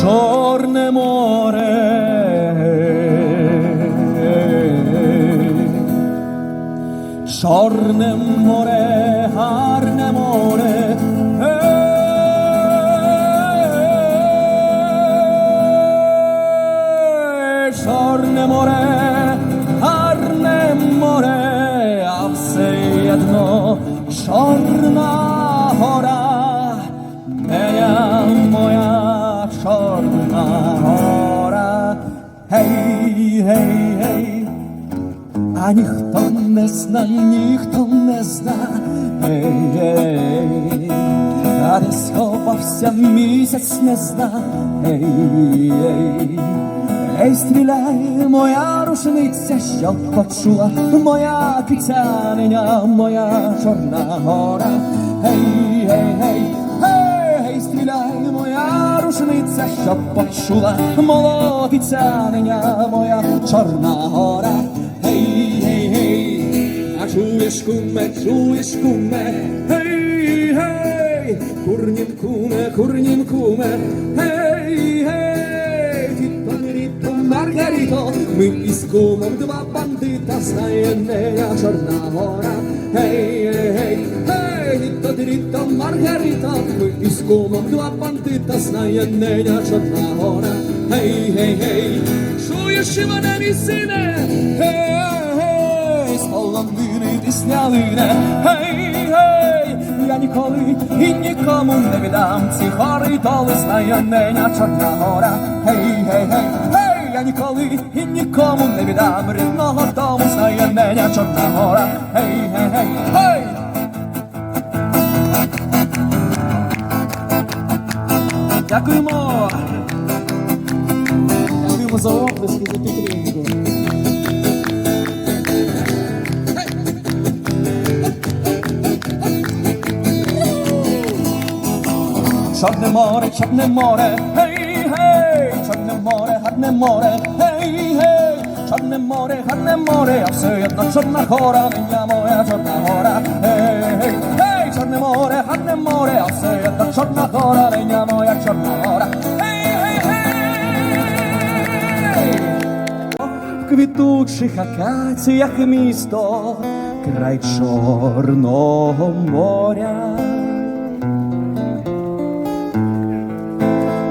Чорне море. Чорне море, а де сховався місяць не зна, ей, ей, ей, стріляй, моя рушниця, що почула, моя кицяниня, моя чорна гора, ей, ей, ей, ей, ей, стріляй, моя рушниця, що почула, молодиця моя чорна гора. Гей, гей, гей, а чуєш куме, чуєш куме, гей, курнім куме, курнім куме, гей, гей, тіто, ріто, Маргарито, ми із кумом два бандита, знає нея чорна гора, гей, гей, гей, гей, тіто, ріто, Маргарито, ми із кумом два бандита, знає нея чорна гора, гей, гей, гей, чуєш і мене, мій сине, гей, гей, з полонини пісня лине, гей, я ніколи і нікому не віддам ці гори, доли знає неня чорна гора, гей, гей, гей, гей, я ніколи і нікому не віддам рідного дому, знає неня чорна гора, гей, гей, гей, гей. Дякуємо! Дякуємо за оплески, за підтримку. Чорне море, чорне море, гей, гей, чорне море, гарне море, гей, гей, чорне море, гарне море, а все одно чорна гора, мене моя чорна гора, гей, гей, чорне море, гарне море, а все одно чорна гора, мене моя чорна гора, гей, гей, гей. В квітучих акаціях місто, край Чорного моря.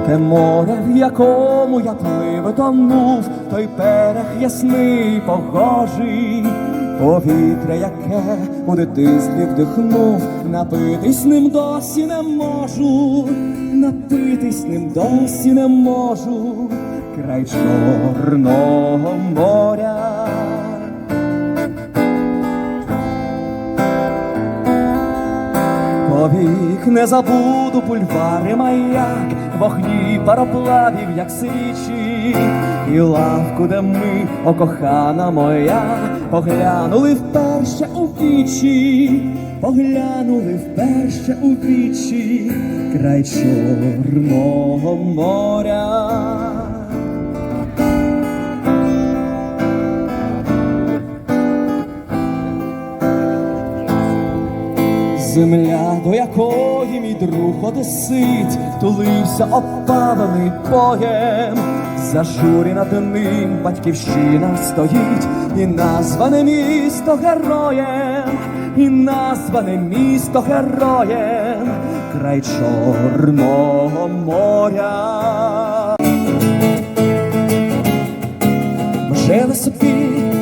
Те море, в якому я плив тонув, той берег ясний, погожий, повітря, яке у дитинстві вдихнув, напитись ним досі не можу, напитись ним досі не можу, край Чорного моря. Повік не забуду бульвари маяк, вогні пароплавів, як сичі, і лавку, де ми, о кохана моя, поглянули вперше у вічі, поглянули вперше у вічі, край Чорного моря. Земля, до якої мій друг одесит, тулився опалений боєм, зажурі над ним батьківщина стоїть, і назване місто героєм, і назване місто героєм, край Чорного моря. Жили собі,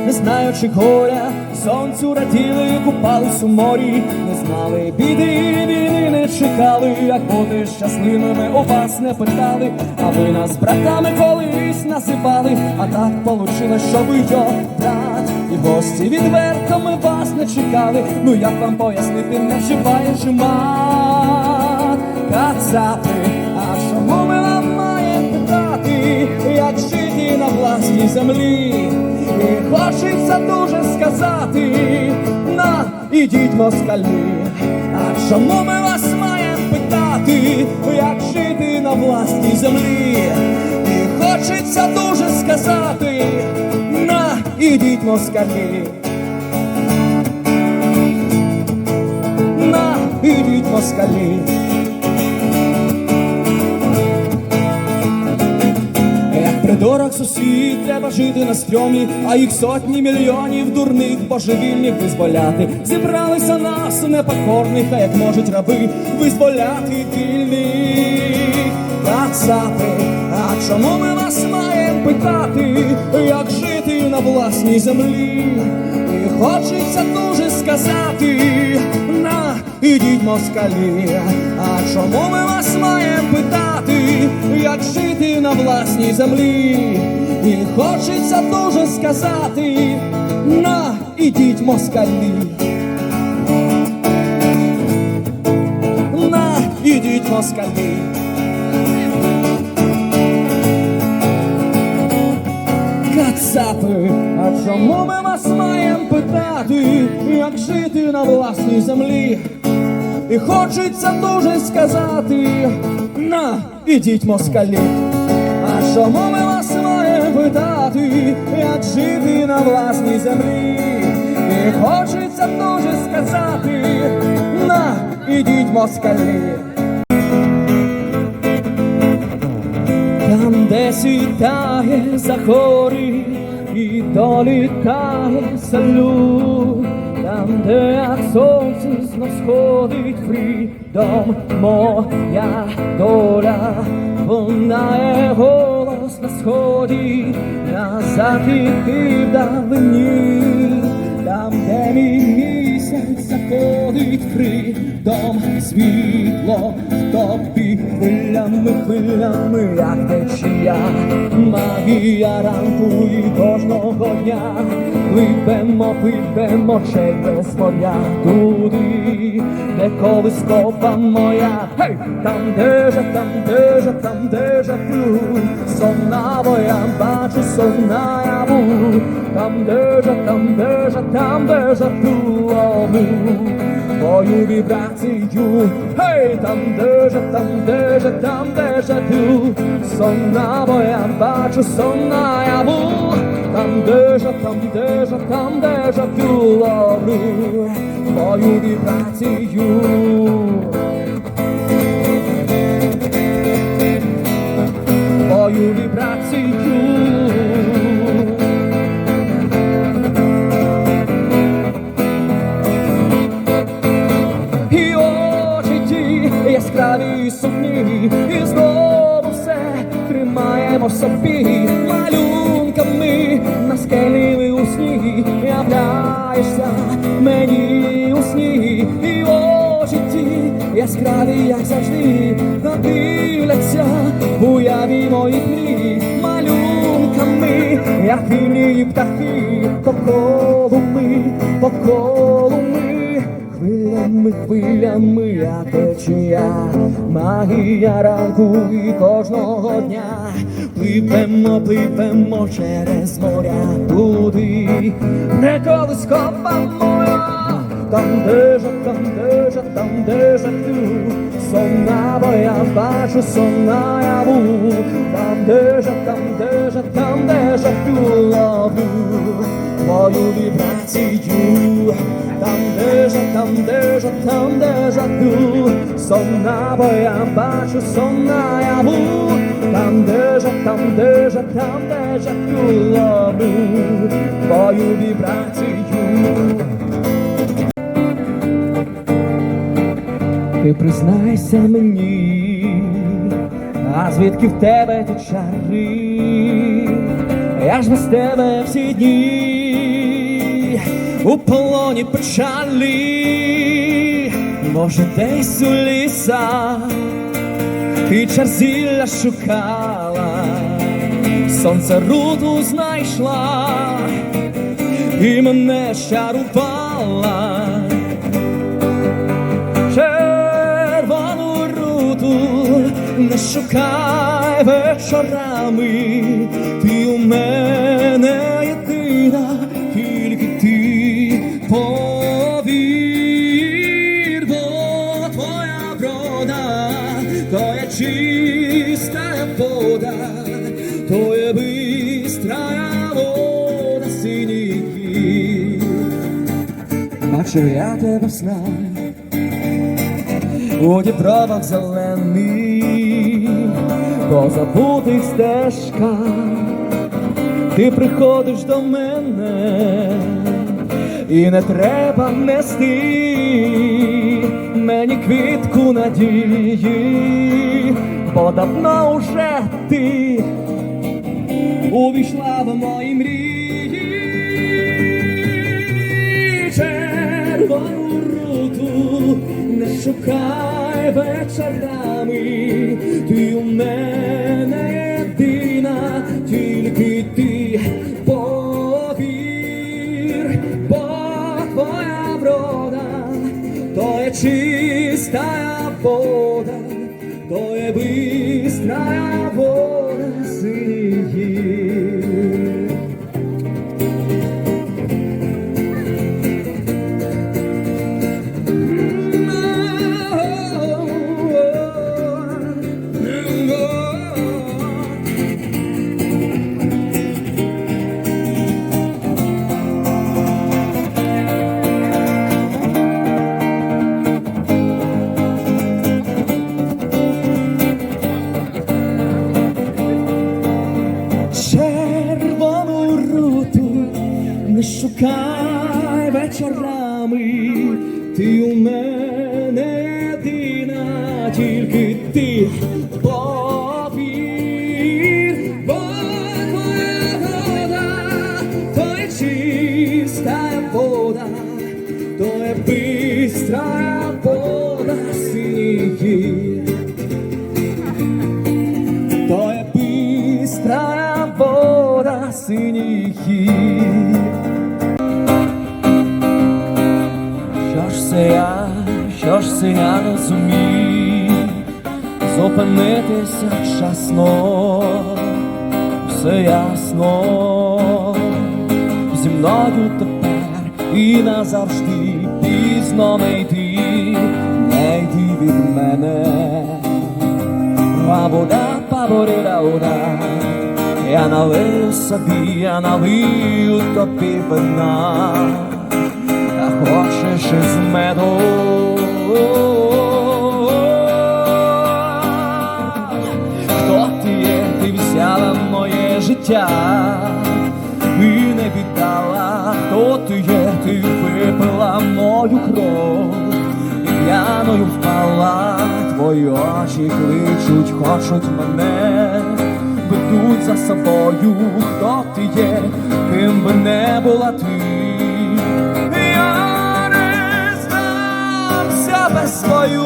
не знаючи горя, сонцю раділи, купались у морі, не знали біди, війни не чекали, як бути щасливими, у вас не питали, а ви нас братами колись називали, а так получилось, що ви йо брат, і гості відверто ми вас не чекали. Ну як вам пояснити, не вживаючи мат. Кацапи, а чому ми вам маємо питати, як жити на власній землі? І хочеться дуже сказати, на ідіть москалі. А чому ми вас маємо питати, як жити на власній землі? І хочеться дуже сказати, на ідіть москалі. На ідіть москалі. Ворог сусід, треба жити на стрьомі, а їх сотні мільйонів дурних божевільних визволяти. Зібралися нас, непокорних, а як можуть раби, визволяти вільних. Кацапи, а чому ми вас маємо питати, як жити на власній землі? І хочеться дуже сказати, на ідіть москалі. А чому ми вас маємо питати, як жити на власній землі? І хочеться дуже сказати, на ідіть москалі. На ідіть москалі. Кацапи, а чому ми вас маємо питати, як жити на власній землі? І хочеться дуже сказати, на, ідіть москалі. А чому ми вас маємо питати, як жити на власній землі? І хочеться дуже сказати, на, ідіть москалі. Там, де світає за гори і долітає салют, там, де як сонце знов сходить фрідом, моя доля, вона є голос на сході, на в вдалині, там, де мій місяць заходить фрідом, світло в хвилями, хвилями, як течія, магія ранку і кожного дня, пливемо, пливемо через моря туди, де колискова моя, гей, там де же, там де же, там де же плю, сонна моя, бачу сонна я буду, там де же, там де же, там де же плю, твою вібрацію, гей, там де же, там де же, там де же ту, сонна моя, бачу сонна я бу там де же, там де же, там де же ту ловлю твою вібрацію. Твою вібрацію. Яскраві, як завжди, надивляться у яві моїх мрій малюнками, як вільні птахи, по колу ми, по колу ми. Хвилями, хвилями, я течія, магія ранку і кожного дня. Пливемо, пливемо через моря туди, не колискова моя, там де же, там де же, там де же ти, сонна моя, бачу, сонна я там де же, там де же, там де же ти ловлю твою вібрацію, там де же, там де же, там де же ти, сонна моя, бачу, сонна я там де же, там де же, там де же ти ловлю твою вібрацію. Ти признайся мені, а звідки в тебе ті чари? Я ж без тебе всі дні у полоні печалі, може, десь у лісах ти чарзілля шукала, сонце руту знайшла і мене щарувала. Не шукай вечорами, ти у мене єдина, тільки ти повір, бо твоя врода, то є чистая вода, є бистрая вода синіх гір. Бачив я тебе в снах у дібровах зелений, по забутих стежках, ти приходиш до мене, і не треба нести мені квітку надії, бо давно уже ти увійшла в мої мрії, червону руту не шукай вечорами, ти у мене єдина, тільки ти. Повір, бо твоя врода, то є чиста вода, то є бистрая вода синіх гір. Що ж це я, що ж це я не зумів зупинитися вчасно, все ясно, зі мною тепер і назавжди пізно не йди, не йди від мене. Пабода, паборіда, ода Я налию собі, я налию тобі вина. А хочеш із меду? Хто ти є, ти взяла моє життя І не віддала, хто ти є, ти випила мою кров і п'яною впала, твої очі кличуть, хочуть мене, ведуть за собою, хто ти є, ким би не була ти. Я не здамся без свою.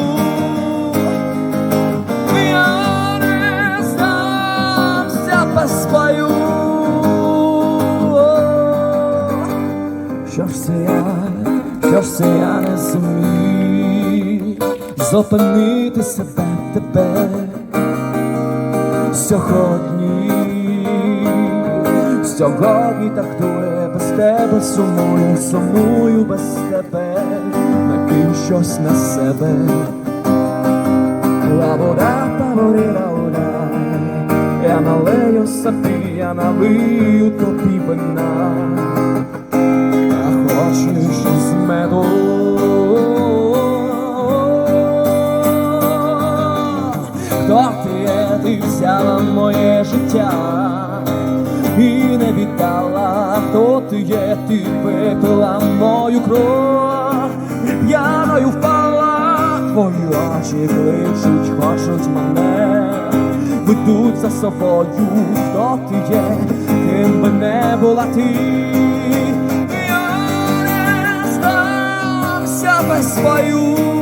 Я не здамся без свою. Що ж це я, що ж це я не зумів зупинити себе тебе сьогодні, сьогодні так дує без тебе сумую, сумую без тебе, накинь щось на себе. Лабора, паворіла, ура, я налию собі, я налию тобі вина. А хочеш із меду? Хто ти є, ти взяла моє життя віддала, хто ти є, ти випила мою кров. П'яною впала, твої очі кличуть, хочуть мене. Ведуть за собою, хто ти є, ким би не була ти. Я не здамся без свою.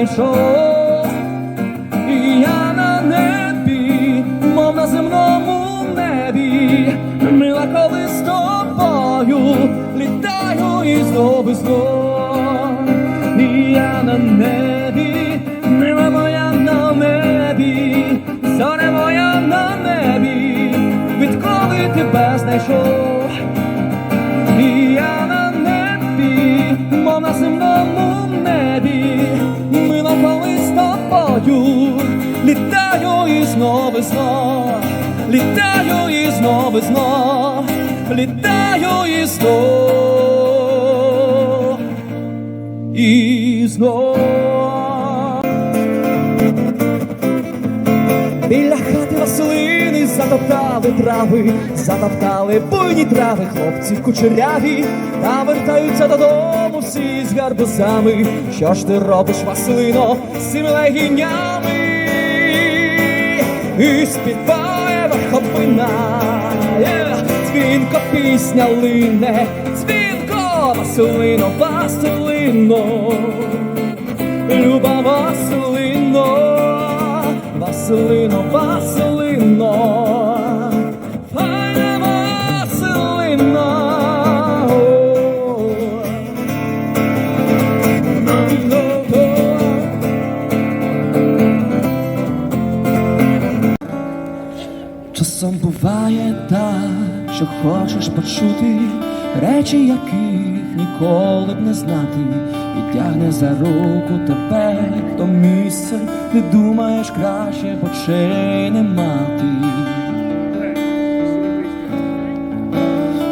знайшов, і я на небі, мов на земному небі, мила, коли з тобою літаю і знову знов, і я на небі, мила моя на небі, зоря моя на небі, відколи тебе знайшов. Літаю і знов, літаю і знову знов, літаю і знов, і знов. Біля хати Василини затоптали трави, затоптали буйні трави, хлопці кучеряві, та вертаються додому всі з гарбузами. Що ж ти робиш, Василино, з цими легінями? І співає верховина, дзвінко пісня лине, дзвінко, Василино, Василино. Люба Василино, Василино, Василино, що хочеш почути речі, яких ніколи б не знати, і тягне за руку тебе до місця, де думаєш краще очей не мати.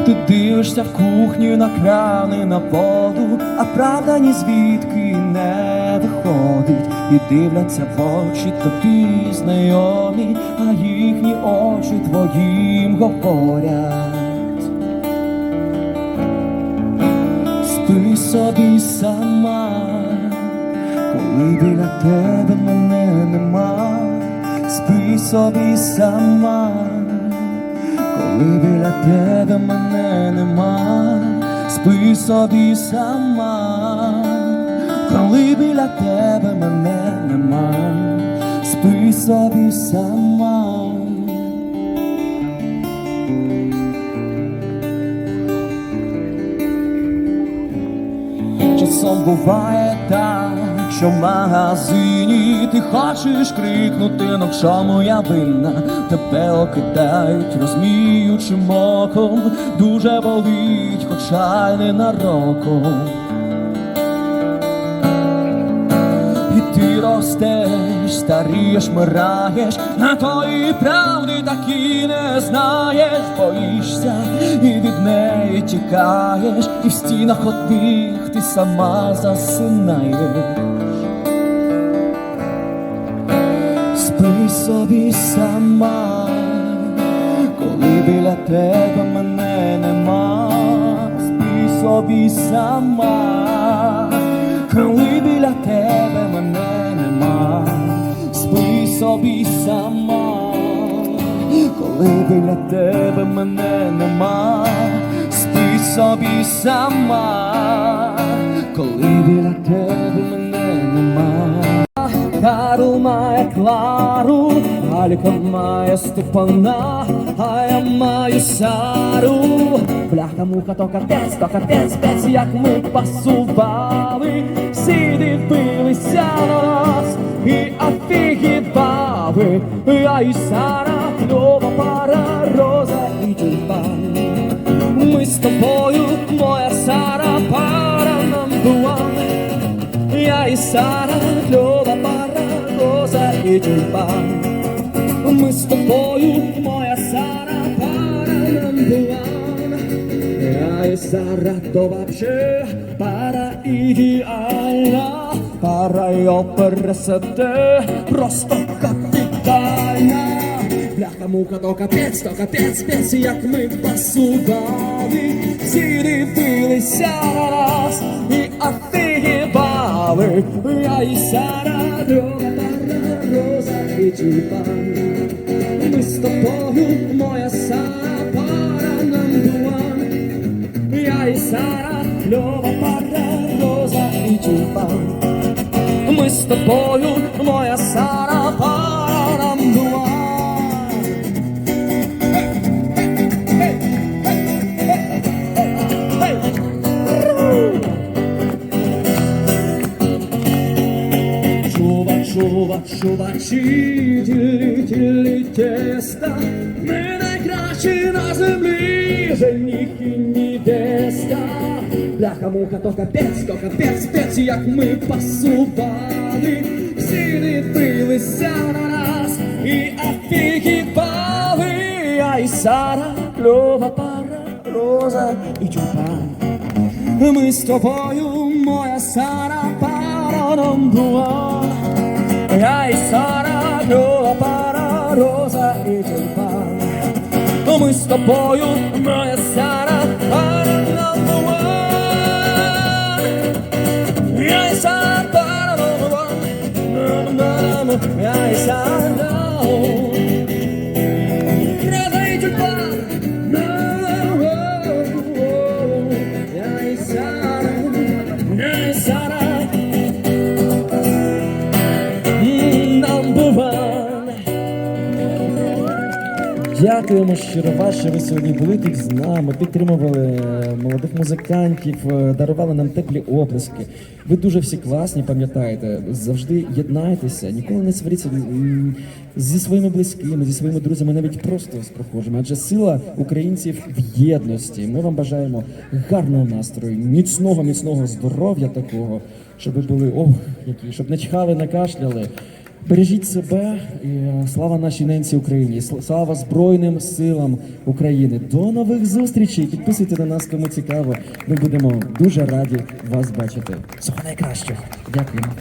Ти дивишся в кухню на крани, на воду, а правда ні звідки не виходить, і дивляться в очі тобі знайомі, а їхні очі твоїм говорять. Спи собі сама, коли біля тебе мене нема, спи собі сама коли біля тебе мене нема, спи собі сама, коли біля тебе мене нема, спи собі сама. Часом буває так, що в магазині ти хочеш крикнути, но в чому я винна, тебе окидають розміючим оком, дуже болить, хоча й не ти ростеш, старієш, мираєш, на тої правди так і не знаєш, боїшся і від неї тікаєш, і в стінах одних ти сама засинаєш. Спи собі сама, коли біля тебе мене нема, спи собі сама, коли біля тебе мене нема, спи собі сама, коли біля тебе мене нема, спи собі сама, коли біля тебе мене нема. Карл має Клару, Алька має Степана, а я маю Сару. Бляха муха, то капець, то капець, спець, як ми пасували, всі дивилися на нас і офігівали. Я і Сара, кльова пара, роза і тюльпан. Ми з тобою, моя Сара, пара нам була. Я і Сара, кльова пара, роза і тюльпан. Ми з тобою, моя Сара, Я і Сара, то вообще пара ідеальна, пара його пересете, просто капітальна. Бляха, муха, то капець, то капець, спець, як всі дивилися на нас і офігівали. Я і Сара, друга пара, роза і тюльпан. Ми з тобою, моя Сара, Сара, кльова пара, роза і тюльпан. Ми з тобою, моя Сара Парандуа. Чува, чува, чувачі, тілі, тілі теста, ми найкращі на землі, невеста. Бляха, муха, то капець, то капець, спець, як ми пасували, всі дивилися на нас і офігівали, а Сара, кльова пара, роза і тюльпан. Ми з тобою, моя Сара, параном була. Я і Сара, кльова пара, роза і тюльпан. Ми з тобою, моя Сара, Я і Сара, Дякуємо щиро вас, що ви сьогодні були тут з нами, підтримували е, молодих музикантів, е, дарували нам теплі оплески. Ви дуже всі класні, пам'ятаєте. Завжди єднайтеся, ніколи не сваріться зі своїми близькими, зі своїми друзями, навіть просто з прохожими. Адже сила українців в єдності. Ми вам бажаємо гарного настрою, міцного, міцного здоров'я такого, щоб ви були ох, які, щоб не чхали, не кашляли. Бережіть себе і е, слава нашій ненці Україні, слава Збройним силам України. До нових зустрічей. Підписуйте на нас, кому цікаво. Ми будемо дуже раді вас бачити. Всього найкращого. Дякуємо.